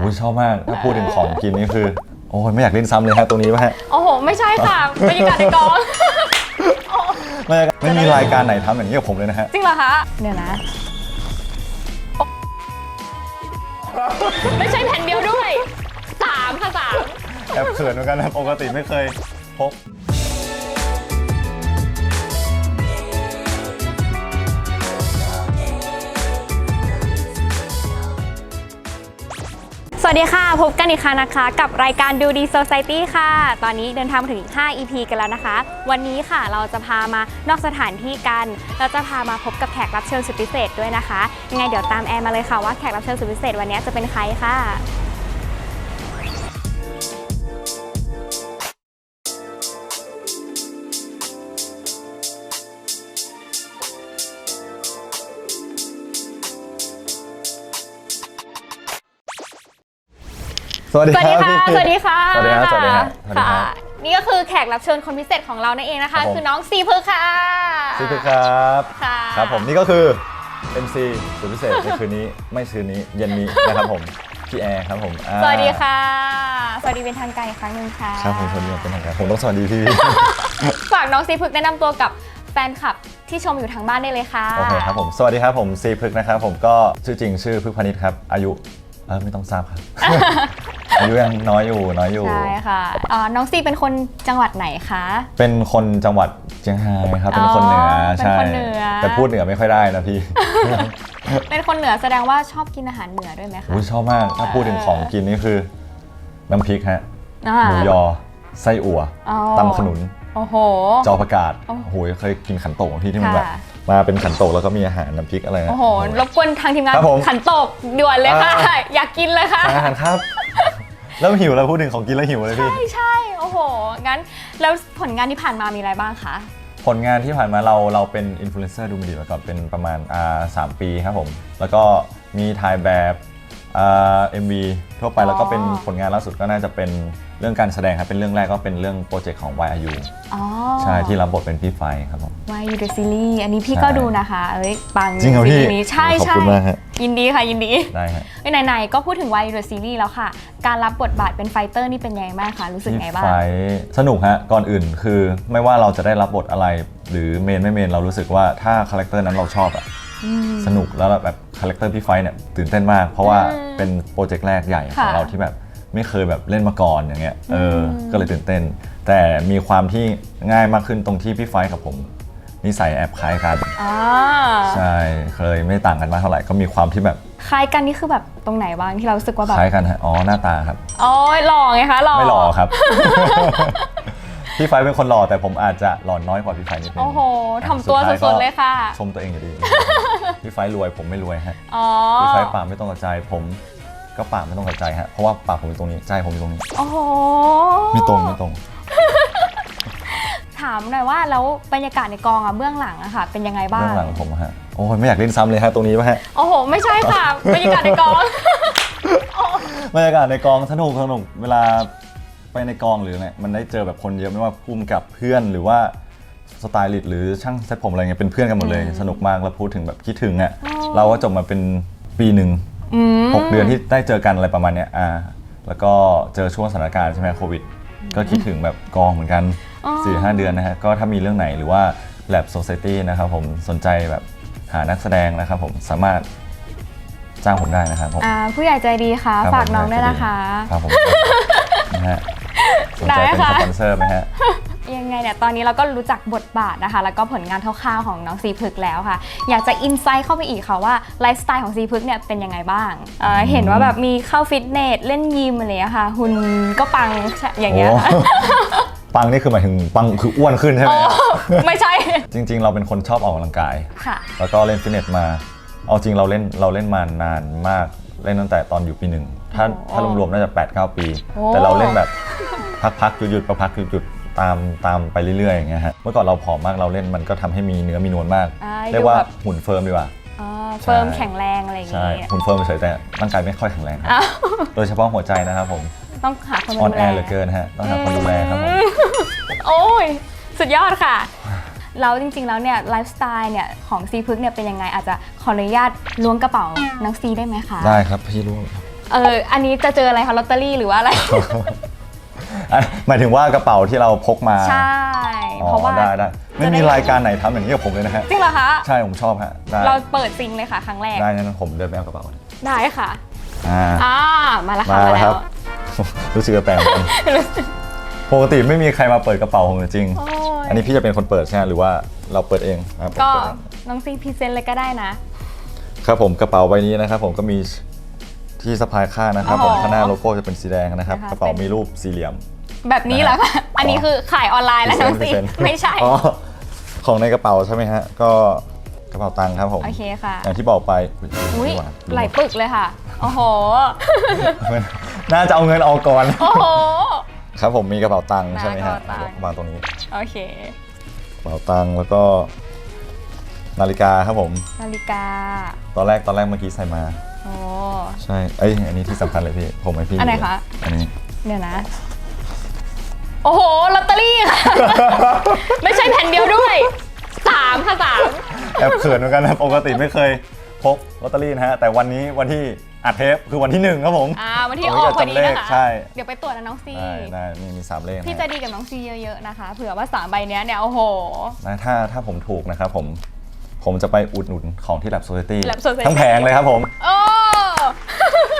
อุ้ยชอบมากถ้าพูดถึงของกินนี่คือ โอ้ยไม่อยากเล่นซ้ำเลยฮะตรงนี้ป่ะฮะโอ้โห ไม่ใช่ค่ะบรรยากาศในกอง ไม่ไม่มีรายการไหนทำอย่างนี้กับผมเลยนะฮะจริงเหรอคะ เดี๋ยวนะ ไม่ใช่แผ่นเดียวด้วยสามค่ะสาม แอบเขินเหมือนกันนะปกติไม่เคยพบ สวัสดีค่ะ พบกันอีกครั้งนะคะ กับรายการดูดี Society ค่ะ ตอนนี้เดินทางมาถึง 5 EP กันแล้วนะคะ วันนี้ค่ะเราจะพามานอกสถานที่กัน เราจะพามาพบกับแขกรับเชิญสุดพิเศษด้วยนะคะ ยังไงเดี๋ยวตามแอนมาเลยค่ะว่าแขกรับเชิญสุดพิเศษวันนี้จะเป็นใครค่ะ สวัสดีสวัสคดีรับค่ะพี่สวัสดีค่ะ สวัสดีครับสวัสดีครับสวัสดีค่ะครับนี่ก็คือแขกรับเชิญคนพิเศษของเรานั่นเองนะคะ ครับผม คือน้องซีพึกษ์ค่ะซีคือครับค่ะครับผมนี่ก็คือ MC สุดพิเศษในคืนนี้ไม่คืนนี้เย็นนี้นะครับผมพี่แอร์ครับผมอ่าสวัสดีค่ะ สวัสดีเป็นทางการอีกครั้งหนึ่งค่ะครับผมสวัสดีอย่างเป็นทางการผมต้องสวัสดีพี่ ฝากน้องซีพึกษ์แนะนำตัวกับแฟนคลับที่ชมอยู่ทางบ้านได้เลยค่ะ โอเคครับผมสวัสดีครับผมซีพึกษ์นะครับผมก็ชื่อจริงชื่อพึกษ์พานิชครับอายุเออไม่ต้องทราบครับ อายุยังน้อยอยู่น้อยอยู่ ใช่ค่ะอ่าน้องซีเป็นคนจังหวัดไหนคะ เป็นคนจังหวัดเชียงรายครับ เป็นคนเหนืออ๋อใช่เป็นคนเหนือ แต่พูดเหนือไม่ค่อยได้นะพี่ เป็นคนเหนือแสดงว่าชอบกินอาหารเหนือด้วยไหมคะ อุ้ยชอบมากถ้าพูดถึงของกินนี่คือ น้ำพริกฮะอ่า หมูยอไส้อั่วอ๋อ ตำขนุน โอ้โห จอประกาศโอ้โอ้โหเคยกินขันโตกที่ที่มันแบบค่ะมาเป็นขันโตกแล้วก็มีอาหารน้ำพริกอะไรนะ โอ้โหรบกวนทางทีมงานครับผมขันตกด่วนเลยค่ะอ่าอยากกินเลยค่ะอาหารครับ เริ่มหิวแล้วพูดถึงของกินแล้วหิวเลยพี่ ใช่ใช่โอ้โห งั้น แล้วผลงานที่ผ่านมามีอะไรบ้างคะ ผลงานที่ผ่านมาเราเราเป็นอินฟลูเอนเซอร์ดูมันดีมาก่อนเป็นประมาณอ่าสามปีครับผม แล้วก็มีถ่ายแบบอ่า เอ็มวีทั่วไปอ๋อแล้วก็เป็นผลงานล่าสุดก็น่าจะเป็นเรื่องการแสดงครับ เป็นเรื่องแรกก็เป็นเรื่องโปรเจกต์ของ YIU อ๋อใช่ที่รับบทเป็นพี่ไฟครับผมวายยูเดซีรีส์อันนี้พี่ใช่ก็ดูนะคะ เอ้ยปังจริงเหรอพี่ซีนี้ใช่ขอบใช่คุณมากฮะยินดีค่ะยินดีได้ฮะเอ้ยไหนๆก็พูดถึงวายยูเดซีรีส์แล้วค่ะ การรับบทบาทเป็นไฟเตอร์นี่เป็นยังไงบ้างคะรู้สึกไงพี่บ้างไฟสนุกฮะก่อนอื่นคือไม่ว่าเราจะได้รับบทอะไร หรือเมนไม่เมนเรารู้สึกว่าถ้าคาแรคเตอร์นั้นเราชอบอะอืม สนุกแล้วแบบคาแรคเตอร์พี่ไฟเนี่ยตื่นเต้นมาก เพราะว่าอืมเป็นโปรเจกต์แรกใหญ่ขค่ะองเราที่แบบไม่เคยแบบเล่นมาก่อนอย่างเงี้ยเอออมก็เลยตื่นเต้น แต่มีความที่ง่ายมากขึ้นตรงที่พี่ไฟกับผมนิสัยแอบคล้ายกันอ่าใช่เคยไม่ต่างกันมากเท่าไหร่ก็มีความที่แบบคล้ายกันนี่คือแบบตรงไหนบ้างที่เรารู้สึกว่าแบบคล้ายกันฮะอ๋อหน้าตาครับโอ้ยหล่อไงคะหล่อไม่หล่อครับ พี่ไฟเป็นคนหล่อแต่ผมอาจจะหล่อน้อยกว่าพี่ไฟนิดนึงโอ้โหถ่อมตัวท้าสุดๆเลยค่ะ ชมตัวเองอยู่ดี พี่ไฟรวยผมไม่รวยฮะอ๋อพี่ไฟปากไม่ต้องกระจายผมก็ปากไม่ต้องกระจายฮะเพราะว่าปากผมอยู่ตรงนี้ใจผมอยู่ตรงนี้โอ้โหไม่ตรงไม่ตรงถามหน่อยว่าแล้วบรรยากาศในกองอะเบื้องหลังอะค่ะเป็นยังไงบ้างเรื่องหลังผมอะฮะโอ้ยไม่อยากเล่นซ้ำเลยฮะตรงนี้ป่ะฮะโอ้โหไม่ใช่ค่ะบรรยากาศในกองบรรยากาศในกองสนุกสนุกเวลา ไปในกองหรืออะไรมันได้เจอแบบคนเยอะไม่ว่าพุ่มกับเพื่อนหรือว่าสไตลิสต์หรือช่างเซ็ตผมอะไรเงี้ยเป็นเพื่อนกันหมดเลย สนุกมากแล้วพูดถึงแบบคิดถึงอะอ๋อเราก็จบมาเป็นปีหนึ่งอืมหกเดือนที่ได้เจอกันอะไรประมาณเนี้ยอ่าแล้วก็เจอช่วงสถานการณ์ใช่ไหมโควิด ก็คิดถึงแบบกองเหมือนกันอ๋อสี่ห้าเดือนนะฮะก็ถ้ามีเรื่องไหนหรือว่า Lab Society นะครับผมสนใจแบบหานักแสดงนะครับผมสามารถจ้างผมได้นะครับผมอ่าผู้ใหญ่ใจดีค่ะครับฝากผมน้องด้วยนะคะ ครับผมนะฮะ สนใจได้เป็นค่ะสปอนเซอร์ไหมฮะ ยังไงเนี่ยตอนนี้เราก็รู้จักบทบาทนะคะ แล้วก็ผลงานคร่าวๆของน้องซีพึกษ์แล้วค่ะ อยากจะอินไซต์เข้าไปอีกค่ะว่าไลฟ์สไตล์ของซีพึกษ์เนี่ยเป็นยังไงบ้างเอ่อเห็นว่าแบบมีเข้าฟิตเนสเล่นยิมอะไรอย่างเงี้ยค่ะหุ่นก็ปังอย่างเงี้ยโอ้ ปังนี่คือหมายถึงปังคืออ้วนขึ้นใช่ไหมโอ้ฮะไม่ใช่ จริง ๆ เราเป็นคนชอบออกกำลังกาย ค่ะ แล้วก็เล่นฟิตเนสมา เอาจริงเราเล่นเราเล่นมานานมาก เล่นตั้งแต่ตอนอยู่ปีหนึ่ง ถ้าโอ้ถ้ารวมๆน่าจะ8 9ปี โอ้ แต่เราเล่นแบบ พักๆหยุดๆพักๆหยุดๆตามตามไปเรื่อยๆอย่างเงี้ยฮะเมื่อก่อนเราผอมมากเราเล่นมันก็ทำให้มีเนื้อมีนวลมาก อ่าเรียกว่าดูแบบ หุ่นเฟิร์มดีกว่าอ่าเฟิร์มแข็งแรงอะไรอย่างใช่เงี้ยหุ่นเฟิร์มเฉยๆแต่ร่างกายไม่ค่อยแข็งแรงครับอ้าวโดยเฉพาะหัวใจนะครับผมต้องหาคนอมาอนดูแอแลร์เหลือเกินฮะต้องหาคนดูแลครับผม โอ้ย สุดยอดค่ะ แล้วจริงๆแล้วเนี่ยไลฟ์สไตล์เนี่ยของซีพึกษ์เนี่ยเป็นยังไงอาจจะขออนุญาตล้วงกระเป๋านังซีได้ไหมคะ ได้ครับพี่รู้ครับ เออ อันนี้จะเจออะไรคะลอตเตอรี่หรือว่าอะไร อะหมายถึงว่ากระเป๋าที่เราพกมาใช่ อ๋อเพราะว่า ได้ได้ไม่มีจะได้รายการไหนทำอย่างนี้กับผมเลยนะฮะจริงเหรอคะ ใช่ผมชอบฮะได้เราเปิดซิงเลยค่ะ ครั้งแรก ได้นั้นผมเดินไปเอากระเป๋าก่อนได้ค่ะ อ่า อ่า มาแล้วค่ะ มามาแล้วแล้ครัวบ รู้สึกแปลกเหมือนกันปกติไม่มีใครมาเปิดกระเป๋าผมจริง โอ้ยอันนี้พี่จะเป็นคนเปิดใช่ไหมหรือว่าเราเปิดเองอะผมก็เปิดเองน้องซีพรีเซนต์เลยก็ได้นะ ครับผมกระเป๋าใบนี้นะครับผมก็มี ที่สะพายข้างนะครับผมอ๋อข้างหน้าโลโก้จะเป็นสีแดงนะครับนะคะ กระเป๋าเป็นมีรูปสี่เหลี่ยม แบบนี้เหรอคะ อันนี้คือขายออนไลน์แล้วน้องซีพรีเซนต์ไม่ใช่ อ๋อของในกระเป๋าใช่ไหมฮะ ก็กระเป๋าตังค์ครับผมโอเคค่ะ อย่างที่บอกไปอุ้ยนี่ว่าไหลปึกเลยค่ะ โอ้โห น่าจะเอาเงินออกก่อน โอ้โห ครับผมมีกระเป๋าตังค์ใช่ไหมฮะกระเป๋าตังค์ วางตรงนี้ โอเค กระเป๋าตังค์แล้วก็ นาฬิกาครับผม นาฬิกา ตอนแรกตอนแรกเมื่อกี้ใส่มา โอ้ ใช่เอ้ยอันนี้ที่สำคัญเลยพี่ ผมให้พี่อันไหนดูคะ อันนี้ เดี๋ยวนะ โอ้โห ลอตเตอรี่ค่ะ ไม่ใช่แผ่นเดียวด้วยสามค่ะสาม แอบเขินเหมือนกันนะปกติไม่เคยพกลอตเตอรี่นะฮะ แต่วันนี้วันที่อัดเทปคือวันที่หนึ่งครับผมอ่าวันที่โอ้อยอกพอดีจำเลนะขคะ ใช่เดี๋ยวไปตรวจนะน้องซี ได้ได้นี่มีสามเลขนะพี่จะดีกับน้องซีเยอะๆนะคะ เผื่อว่าสามใบเนี้ยเนี่ยโอ้โห นะถ้าถ้าผมถูกนะครับผม ผมจะไปอุดหนุนของที่ Lab Society Lab Society ทั้งแผงเลยครับผม โอ้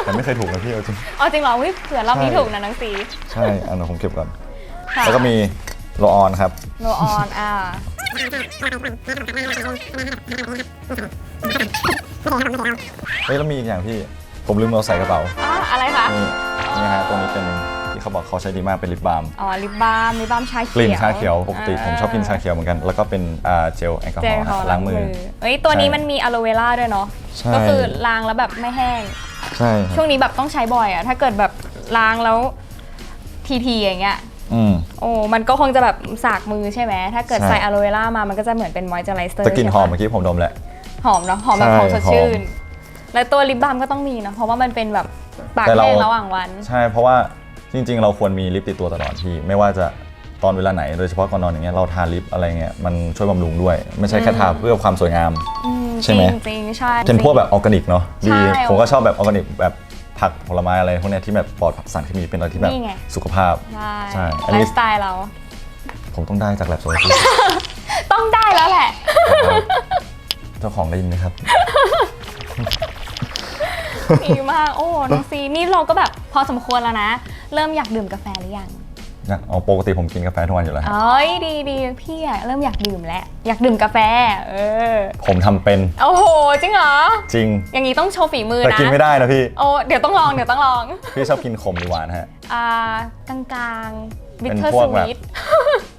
แต่ไม่เคยถูกนะพี่เอาจริง เอาจริงเหรอเฮ้ยเผื่อรอบนี้ใช่ ถูกนะน้องซีใช่อันนั้นผมเก็บก่อน ค่ะแล้วก็มีโลออนครับ โนออนอ่า เฮ้ยแล้วมีอีกอย่างพี่ ผมลืมเอาใส่กระเป๋า อ๋อ อะไรคะ นี่นี่ฮะตัวนี้เป็นที่ เขาบอกเขาใช้ดีมากเป็นลิปบาล์มอ๋อลิปบาล์มลิปบาล์มชาเขียวกลิ่นชาเขียวปกติผมชอบกินชาเขียวเหมือนกัน แล้วก็เป็นอ่าเจลแอลกอฮเจอลล์เขาล้างมือเฮ้ยตัวนี้ใช่มันมีอะโลเวล่าด้วยเนาะใช่ก็คือล้างแล้วแบบไม่แห้งใช่ครับช่วงนี้แบบต้องใช้บ่อยอะถ้าเกิดแบบล้างแล้วทีทีๆอย่างเงี้ยอืมโอ้ มันก็คงจะแบบสากมือใช่ไหม ถ้าเกิดใช่ใส่อะโลเวล่ามา มันก็จะเหมือนเป็นมอยเจอไรเซอร์จะกลิ่นหอมเมื่อกี้ผมดมแหละ หอมเนาะ หอมแบบใช่หอมสดชื่หนอมแล้วตัวลิปบาล์มก็ต้องมีเนอะเพราะว่ามันเป็นแบบปากแต่เราแห้งระหว่างวัน ใช่ เพราะว่า จริง ๆ เราควรมีลิปติดตัวตลอดที่ ไม่ว่าจะตอนเวลาไหนโดยเฉพาะก่อนนอนอย่างเงี้ยเราทาลิปอะไรเงี้ยมันช่วยบำรุงด้วย ไม่ใช่แค่ทาเพื่อความสวยงามอืมใช่ไหม จริงๆใช่ เป็นพวกแบบออร์แกนิกเนาะดี ใช่ ผมก็ชอบแบบออร์แกนิกแบบผักผลไม้อะไรพวกเนี้ยที่แบบปลอดสารเคมีเป็นอะไรที่แบบนี่ไง สุขภาพ ใช่ใช่อันไลนี้ ฟ์สไตล์เรา ผมต้องได้จากแลบโซลาต้องได้แล้วแหละ เจ้าของได้ยินไหมครับ ดีมาก โอ้น้องซีนี่เราก็แบบพอสมควรแล้วนะ เริ่มอยากดื่มกาแฟหรือยังนะเอาปกติผมกินกาแฟทุกวันอยู่แล้วฮะเอ้ยดีดีพี่อะเริ่มอยากดื่มแล้วอยากดื่มกาแฟ เออผมทำเป็นโอ้โหจริงเหรอจริง อย่างนี้ต้องโชว์ฝีมือแต่นะกินไม่ได้นะพี่ โอ้เดี๋ยวต้องลองเดี๋ยวต้องลองพี่ชอบกินขมหรือหวานฮะอ่ากลางก ลางบิเป็นเทอร์พวสกแบบ วีท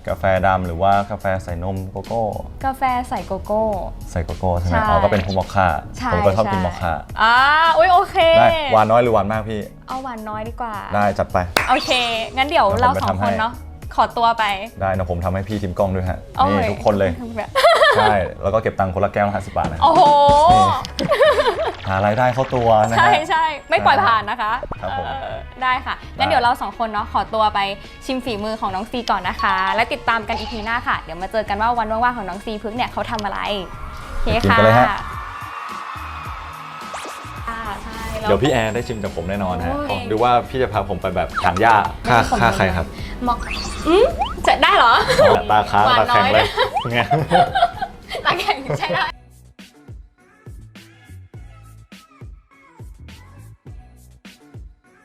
กาแฟดำหรือว่ากาแฟใส่นมโกโก้ กาแฟใส่โกโก้ ใส่โกโก้ใช่ไหมใช่อ๋อก็เป็นพวกมอคค่าใช่ผมก็ชอบกินใช่ มอคค่าอ่าอุ้ยโอเค ได้หวานน้อยหรือหวานมากพี่ เอาหวานน้อยดีกว่า ได้จัดไป โอเค งั้นเดี๋ยวเดี๋ยวเราผมไปสองทำคนให้เนาะ ขอตัวไป ได้นะผมทำให้พี่ทีมกล้องด้วยฮะ โอ้นี่ทุกคนเลยแบบใช่ แล้วก็เก็บตังค์คนละแก้วละห้าสิบบาทนะโอ้โห หารายได้เข้าตัวนะใช่ฮะ ใช่ไม่ปล่อยผ่านนะคะครับผม เออได้ค่ะงั้นได้เดี๋ยวเราสองคนเนาะขอตัวไปชิมฝีมือของน้องซีก่อนนะคะ และติดตามกันอีพีหน้าค่ะ เดี๋ยวมาเจอกันว่าวันว่างๆของน้องซีพึกเนี่ยเขาทำอะไรโอเคกินค่ะ กันเลยฮะค่ะ เดี๋ยวพี่แอร์ได้ชิมจากผมแน่นอนฮะโอ้ย ดูว่าพี่จะพาผมไปแบบถางหญ้าค่าค่าใครครับเหมาะอืมจะได้เหรอ ตาค้างหวานตาแข็งน้อยเลยนะเนี่ย ตาแข็งใช่ได้